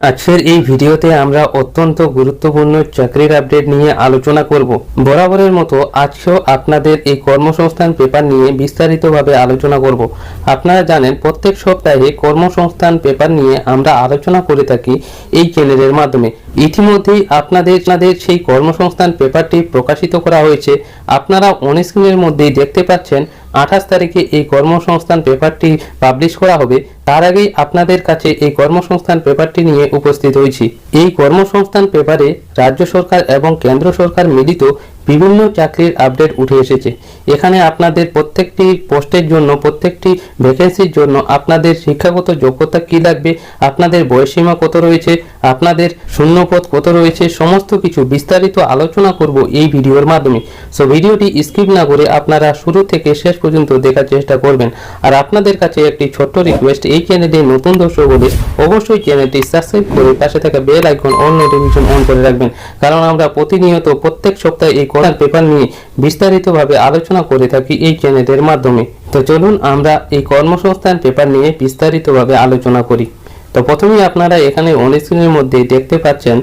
আজকের এই ভিডিওতে আমরা অত্যন্ত গুরুত্বপূর্ণ চাকরির আপডেট নিয়ে আলোচনা করব। বরাবরের মতো আজকেও আপনাদের এই কর্মসংস্থান পেপার নিয়ে বিস্তারিতভাবে আলোচনা করব। আপনারা জানেন, প্রত্যেক সপ্তাহে কর্মসংস্থান পেপার নিয়ে আমরা আলোচনা করে থাকি এই চ্যানেলের মাধ্যমে। ইতিমধ্যেই আপনাদের আপনাদের সেই কর্মসংস্থান পেপারটি প্রকাশিত করা হয়েছে। আপনারা অন স্ক্রিনের মধ্যেই দেখতে পাচ্ছেন আঠাশ তারিখে এই কর্মসংস্থান পেপারটি পাবলিশ করা হবে। তার আগেই আপনাদের কাছে এই কর্মসংস্থান পেপারটি নিয়ে উপস্থিত হয়েছি। এই কর্মসংস্থান পেপারে রাজ্য সরকার এবং কেন্দ্র সরকার মিলিত বিভিন্ন চাকরির আপডেট উঠে এসেছে। এখানে আপনাদের প্রত্যেকটি পোস্টের জন্য, প্রত্যেকটি ভ্যাকেন্সির জন্য আপনাদের শিক্ষাগত যোগ্যতা কি লাগবে, আপনাদের বয়সীমা কত রয়েছে, আপনাদের শূন্যপদ কত রয়েছে, সমস্ত কিছু বিস্তারিত আলোচনা করব এই ভিডিওর মাধ্যমে। সো ভিডিওটি স্কিপ না করে আপনারা শুরু থেকে শেষ পর্যন্ত দেখার চেষ্টা করবেন। আর আপনাদের কাছে একটি ছোট্ট রিকোয়েস্ট এই চ্যানেলে নতুন দর্শক হলে অবশ্যই চ্যানেলটি সাবস্ক্রাইব করে পাশে থাকা bell icon on notification on করে রাখবেন। কারণ আমরা প্রতিনিয়ত প্রত্যেক সপ্তাহে এই কোরআন পেপার নিয়ে বিস্তারিতভাবে আলোচনা করে থাকি এই চ্যানেলের মাধ্যমে। তো চলুন আমরা এই কর্মসংস্থান পেপার নিয়ে বিস্তারিতভাবে আলোচনা করি। তো প্রথমেই আপনারা এখানে অনস্ক্রিনের মধ্যে দেখতে পাচ্ছেন,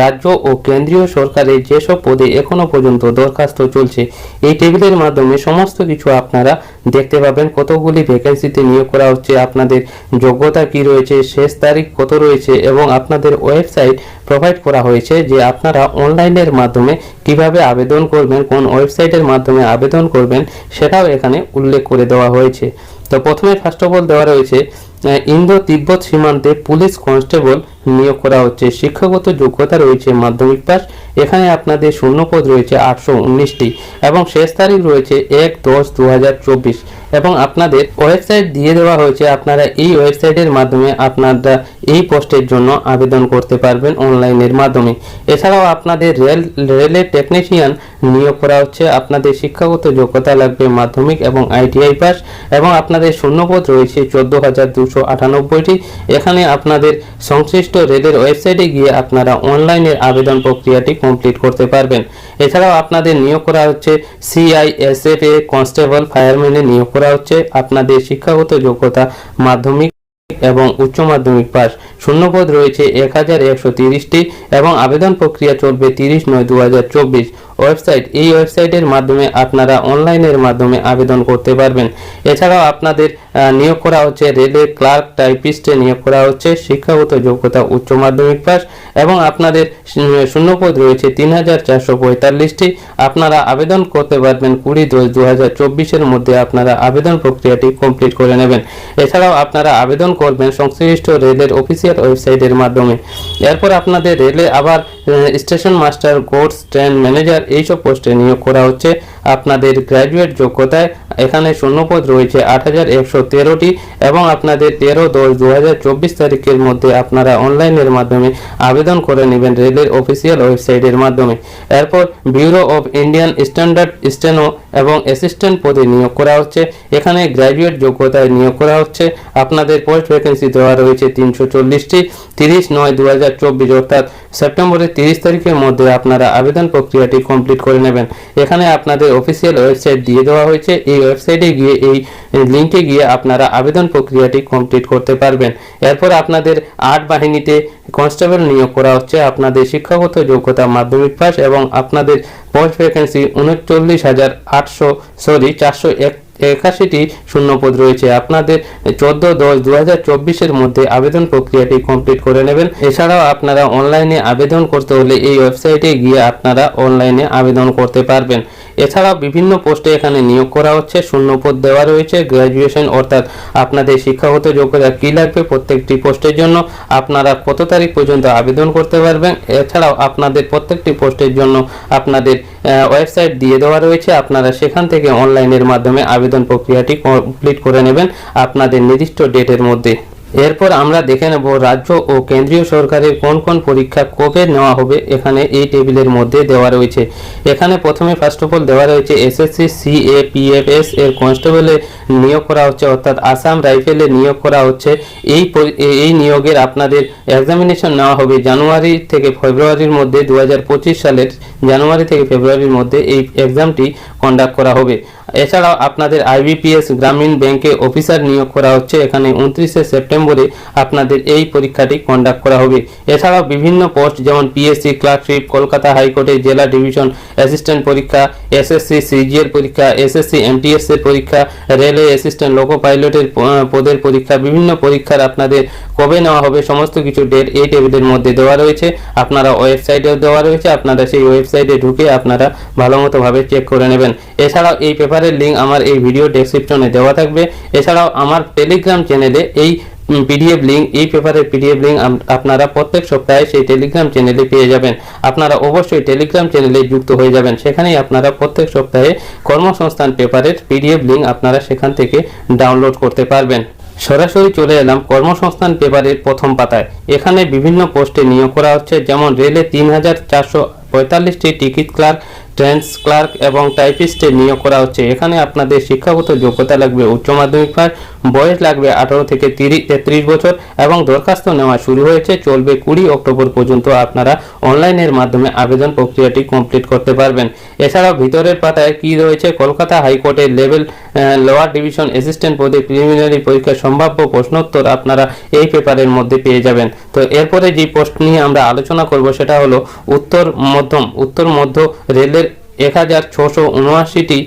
রাজ্য ও কেন্দ্রীয় সরকারের যেসব পদে এখনও পর্যন্ত দরখাস্ত চলছে, এই টেবিলের মাধ্যমে সমস্ত কিছু আপনারা দেখতে পাবেন। কতগুলি ভ্যাকেন্সিতে নিয়োগ করা হচ্ছে, আপনাদের যোগ্যতা কি রয়েছে, শেষ তারিখ কত রয়েছে এবং আপনাদের ওয়েবসাইট প্রোভাইড করা হয়েছে যে আপনারা অনলাইনের মাধ্যমে কীভাবে আবেদন করবেন, কোন ওয়েবসাইটের মাধ্যমে আবেদন করবেন, সেটাও এখানে উল্লেখ করে দেওয়া হয়েছে। তো প্রথমে ফার্স্ট অফ অল দেওয়া রয়েছে ইন্দো তিব্বত সীমান্তে পুলিশ কনস্টেবল নিয়োগ করা হচ্ছে। শিক্ষাগত যোগ্যতা রয়েছে মাধ্যমিক পাস। এখানে আপনাদের শূন্যপদ রয়েছে আটশো উনিশটি এবং শেষ তারিখ রয়েছে এক দশ দু হাজার চব্বিশ এবং আপনাদের ওয়েবসাইট দিয়ে দেওয়া হয়েছে আপনারা এই ওয়েবসাইটের মাধ্যমে আপনারা এই পোস্টের জন্য আবেদন করতে পারবেন অনলাইনের মাধ্যমে। এছাড়াও আপনাদের রেল, রেলের টেকনিশিয়ান নিয়োগ করা হচ্ছে। আপনাদের শিক্ষাগত যোগ্যতা লাগবে মাধ্যমিক এবং আইটিআই পাস এবং আপনাদের শূন্যপদ রয়েছে চোদ্দ হাজার দুশো আটানব্বইটি। এখানে আপনাদের সংশ্লিষ্ট রেলের ওয়েবসাইটে গিয়ে আপনারা অনলাইনের আবেদন প্রক্রিয়াটি কমপ্লিট করতে পারবেন। এছাড়াও আপনাদের নিয়োগ করা হচ্ছে সিআইএসএফ এ কনস্টেবল ফায়ারম্যানে নিয়োগ করা হচ্ছে। আপনাদের শিক্ষাগত যোগ্যতা, মাধ্যমিক এবং উচ্চ মাধ্যমিক পাস। শূন্যপদ রয়েছে এক হাজার একশো তিরিশটি এবং আবেদন প্রক্রিয়া চলবে তিরিশ নয় দু হাজার চব্বিশ। ওয়েবসাইট, এই ওয়েবসাইটের মাধ্যমে আপনারা অনলাইনের মাধ্যমে আবেদন করতে পারবেন। এছাড়াও আপনাদের নিয়োগ করা হচ্ছে রেলে ক্লার্ক, টাইপিস্টে নিয়োগ করা হচ্ছে শিক্ষাগত যোগ্যতা, উচ্চ মাধ্যমিক পাস এবং আপনাদের শূন্য- শূন্যপদ রয়েছে তিন হাজার চারশো পঁয়তাল্লিশটি। আপনারা আবেদন করতে পারবেন কুড়ি দশ দু হাজার চব্বিশের মধ্যে আপনারা আবেদন প্রক্রিয়াটি কমপ্লিট করে নেবেন। এছাড়াও আপনারা আবেদন করবেন সংশ্লিষ্ট রেলের অফিসিয়াল ওয়েবসাইটের মাধ্যমে। এরপর আপনাদের রেলে আবার station master course train manager এইসব পোস্টে নিয়োগ করা হচ্ছে। আপনাদের গ্র্যাজুয়েট যোগ্যতায় এখানে শূন্যপদ রয়েছে আট হাজার একশো তেরোটি এবং আপনাদের তেরো দশ দু হাজার চব্বিশ তারিখের মধ্যে আপনারা অনলাইনের মাধ্যমে আবেদন করে নেবেন রেলের অফিসিয়াল ওয়েবসাইটের মাধ্যমে। এরপর bureau of Indian standard steno এবং অ্যাসিস্ট্যান্ট পদে নিয়োগ করা হচ্ছে। এখানে গ্র্যাজুয়েট যোগ্যতায় নিয়োগ করা হচ্ছে। আপনাদের পোস্ট ভ্যাকেন্সি দেওয়া রয়েছে তিনশো চল্লিশটি, তিরিশ নয় দু হাজার চব্বিশ অর্থাৎ সেপ্টেম্বরের তিরিশ তারিখের মধ্যে আপনারা আবেদন প্রক্রিয়াটি কমপ্লিট করে নেবেন। এখানে আপনাদের অফিসিয়াল ওয়েবসাইট দিয়ে দেওয়া হয়েছে। এই ওয়েবসাইটে গিয়ে, এই লিঙ্কে গিয়ে আপনারা আবেদন প্রক্রিয়াটি কমপ্লিট করতে পারবেন। এরপর আপনাদের আর্ট বাহিনীতে কনস্টেবল নিয়োগ করা হচ্ছে। আপনাদের শিক্ষাগত যোগ্যতা মাধ্যমিক পাস এবং আপনাদের পোস্ট ভ্যাকেন্সি উনচল্লিশ হাজার আটশো সরি চারশো এক একাশিটি শূন্যপদ রয়েছে। আপনাদের চোদ্দ দশ দু হাজার মধ্যে আবেদন প্রক্রিয়াটি কমপ্লিট করে নেবেন। এছাড়াও আপনারা অনলাইনে আবেদন করতে হলে এই ওয়েবসাইটে গিয়ে আপনারা অনলাইনে আবেদন করতে পারবেন। এছাড়াও বিভিন্ন পোস্টে এখানে নিয়োগ করা হচ্ছে শূন্যপদ দেওয়া রয়েছে গ্র্যাজুয়েশন অর্থাৎ আপনাদের শিক্ষাগত যোগ্যতা কী লাগবে প্রত্যেকটি পোস্টের জন্য, আপনারা কত তারিখ পর্যন্ত আবেদন করতে পারবেন, এছাড়াও আপনাদের প্রত্যেকটি পোস্টের জন্য আপনাদের ওয়েবসাইট দিয়ে দেওয়া রয়েছে, আপনারা সেখান থেকে অনলাইনের মাধ্যমে আবেদন প্রক্রিয়াটি কমপ্লিট করে নেবেন, আপনাদের নির্দিষ্ট ডেটের মধ্যে। এরপর আমরা দেখে নেব রাজ্য ও কেন্দ্রীয় সরকারের কোন কোন পরীক্ষা কবে নেওয়া হবে, এখানে এই টেবিলের মধ্যে দেওয়া রয়েছে। এখানে প্রথমে ফার্স্ট অফ অল দেওয়া রয়েছে এসএসসি সি সিএ পিএফএস এর কনস্টেবলে নিয়োগ করা হচ্ছে, অর্থাৎ আসাম রাইফেলে নিয়োগ করা হচ্ছে। এই এ- এই নিয়োগের আপনাদের এক্সামিনেশন নেওয়া হবে জানুয়ারি থেকে ফেব্রুয়ারির মধ্যে দু হাজার পঁচিশ সালের জানুয়ারি থেকে ফেব্রুয়ারির মধ্যে এই এক্সামটি কন্ডাক্ট করা হবে। এছাড়াও আপনাদের আইবিপিএস গ্রামীণ ব্যাংকে অফিসার নিয়োগ করা হচ্ছে। এখানে উনত্রিশে সেপ্টেম্বরে আপনাদের এই পরীক্ষাটি কন্ডাক্ট করা হবে। এছাড়াও বিভিন্ন পোস্ট যেমন পিএসসি ক্লার্কশিপ কলকাতা হাইকোর্টে জেলা ডিভিশন অ্যাসিস্ট্যান্ট পরীক্ষা এসএসসি সিজিএর পরীক্ষা এসএসসি এমটিএস এর পরীক্ষা রেলওয়ে অ্যাসিস্ট্যান্ট লোকো পাইলটের পদের পরীক্ষা, বিভিন্ন পরীক্ষার আপনাদের কবে নেওয়া হবে, সমস্ত কিছু ডেট এই টেবিলের মধ্যে দেওয়া রয়েছে। আপনারা ওয়েবসাইটেও দেওয়া রয়েছে। আপনারা সেই ওয়েবসাইটে ঢুকে আপনারা ভালো মতো ভাবে চেক করে নেবেন। এছাড়াও এই পেপারের লিঙ্ক আমার এই ভিডিও ডেসক্রিপশনে দেওয়া থাকবে। এছাড়াও আমার টেলিগ্রাম চ্যানেলে এই পিডিএফ লিঙ্ক এই পেপারের পিডিএফ লিঙ্ক আপনারা প্রত্যেক সপ্তাহে সেই টেলিগ্রাম চ্যানেলে পেয়ে যাবেন। আপনারা অবশ্যই টেলিগ্রাম চ্যানেলে যুক্ত হয়ে যাবেন। সেখানেই আপনারা প্রত্যেক সপ্তাহে কর্মসংস্থান পেপারের পিডিএফ লিঙ্ক আপনারা সেখান থেকে ডাউনলোড করতে পারবেন। সরাসরি চলে এলাম কর্মসংস্থান পেপারের প্রথম পাতায়। এখানে বিভিন্ন পোস্টে নিয়োগ করা হচ্ছে। যেমন রেলে তিন হাজার চারশো পঁয়তাল্লিশটি টিকিট ক্লার্ক ট্রেন্স ক্লার্ক এবং টাইপিস্টে নিয়োগ করা হচ্ছে। এখানে আপনাদের শিক্ষাগত যোগ্যতা লাগবে উচ্চ মাধ্যমিক পাস বয়স লাগবে আঠারো থেকে তিরিশ, তেত্রিশ বছর এবং দরখাস্ত নেওয়া শুরু হয়েছে, চলবে কুড়ি অক্টোবর পর্যন্ত আপনারা অনলাইনের মাধ্যমে আবেদন প্রক্রিয়াটি কমপ্লিট করতে পারবেন। এছাড়াও ভিতরের পাতায় কি রয়েছে, কলকাতা হাইকোর্টের লেভেল লোয়ার ডিভিশন অ্যাসিস্ট্যান্ট পদে প্রিলিমিনারি পরীক্ষার সম্ভাব্য প্রশ্নোত্তর আপনারা এই পেপারের মধ্যে পেয়ে যাবেন। তো এরপরে যে পোস্ট নিয়ে আমরা আলোচনা করব সেটা হলো উত্তর মধ্যম, উত্তর মধ্য রেলের এক হাজার ছশো উনআশিটি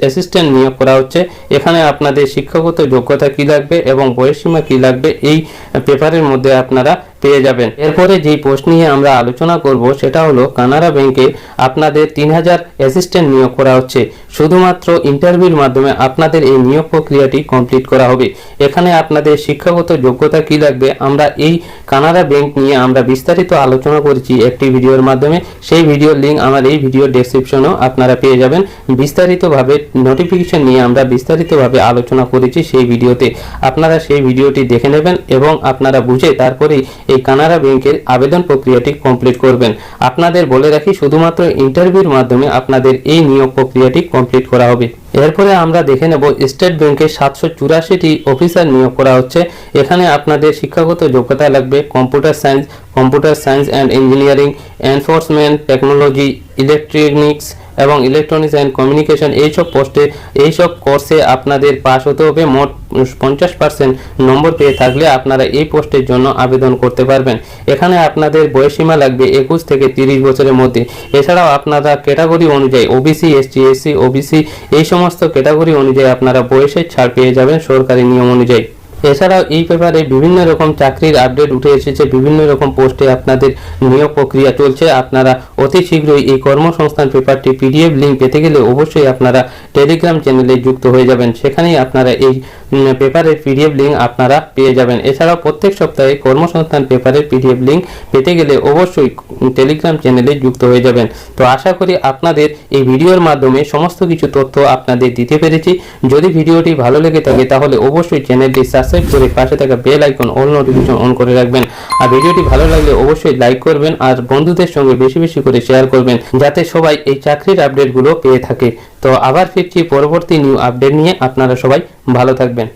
অ্যাসিস্ট্যান্ট নিয়োগ করা হচ্ছে। এখানে আপনাদের শিক্ষাগত যোগ্যতা কি লাগবে এবং বয়সসীমা কি লাগবে এই পেপারের মধ্যে আপনারা পেয়ে যাবেন। এরপরে যেই পোস্ট নিয়ে আমরা আলোচনা করব, সেটা হলো কানাড়া ব্যাংকে আপনাদের তিন হাজার অ্যাসিস্ট্যান্ট নিয়োগ করা হচ্ছে। শুধুমাত্র ইন্টারভিউর মাধ্যমে আপনাদের এই নিয়োগ প্রক্রিয়াটি কমপ্লিট করা হবে। এখানে আপনাদের শিক্ষাগত যোগ্যতা কি লাগবে, আমরা এই কানাড়া ব্যাংক নিয়ে আমরা বিস্তারিত আলোচনা করেছি একটি ভিডিওর মাধ্যমে। সেই ভিডিওর লিঙ্ক আমার এই ভিডিও ডেসক্রিপশনেও আপনারা পেয়ে যাবেন। বিস্তারিতভাবে নোটিফিকেশন নিয়ে আমরা বিস্তারিতভাবে আলোচনা করেছি সেই ভিডিওতে। আপনারা সেই ভিডিওটি দেখে নেবেন এবং আপনারা বুঝে তারপরেই কানাড়া ব্যাংকের আবেদন প্রক্রিয়াটি কমপ্লিট করবেন। আপনাদের বলে রাখি, শুধুমাত্র ইন্টারভিউর মাধ্যমে আপনাদের এই নিয়োগ প্রক্রিয়াটি কমপ্লিট করা হবে। এরপরে আমরা দেখে নেব, স্টেট ব্যাংকে সাতশো চুরাশিটি অফিসার নিয়োগ করা হচ্ছে। এখানে আপনাদের শিক্ষাগত যোগ্যতা লাগবে computer science computer science and engineering enforcement technology electronics এবং ইলেকট্রনিক্স অ্যান্ড কমিউনিকেশন এইসব পোস্টে এইসব কোর্সে আপনাদের পাস হতে হবে। মোট পঞ্চাশ পার্সেন্ট নম্বর পেয়ে থাকলে আপনারা এই পোস্টের জন্য আবেদন করতে পারবেন। এখানে আপনাদের বয়সীমা লাগবে একুশ থেকে তিরিশ বছরের মধ্যে। এছাড়াও আপনারা ক্যাটাগরি অনুযায়ী ওবিসি এসটি এসসি ওবিসি এই সমস্ত ক্যাটাগরি অনুযায়ী আপনারা বয়সের ছাড় পেয়ে যাবেন সরকারি নিয়ম অনুযায়ী। এছাড়াও এই পেপারে বিভিন্ন রকম চাকরির আপডেট উঠে এসেছে, বিভিন্ন রকম পোস্টে আপনাদের নিয়োগ প্রক্রিয়া চলছে। আপনারা অতি শীঘ্রই এই কর্মসংস্থান পেপারটি পিডিএফ লিঙ্ক পেতে গেলে অবশ্যই আপনারা টেলিগ্রাম চ্যানেলে যুক্ত হয়ে যাবেন। সেখানেই আপনারা এই পেপারের পিডিএফ লিঙ্ক আপনারা পেয়ে যাবেন। এছাড়াও প্রত্যেক সপ্তাহে কর্মসংস্থান পেপারের পিডিএফ লিঙ্ক পেতে গেলে অবশ্যই টেলিগ্রাম চ্যানেলে যুক্ত হয়ে যাবেন। তো আশা করি আপনাদের এই ভিডিওর মাধ্যমে সমস্ত কিছু তথ্য আপনাদের দিতে পেরেছি। যদি ভিডিওটি ভালো লেগে থাকে, তাহলে অবশ্যই চ্যানেলটি সাবস্ক্রাইব করে পাশে থাকা bell icon all notification on করে রাখবেন। আর ভিডিওটি ভালো লাগলে অবশ্যই লাইক করবেন আর বন্ধুদের সঙ্গে বেশি বেশি করে শেয়ার করবেন, যাতে সবাই এই চাকরির আপডেটগুলো পেয়ে থাকে। তো আবার ফিরছি পরবর্তী নিউ আপডেট নিয়ে। আপনারা সবাই ভালো থাকবেন।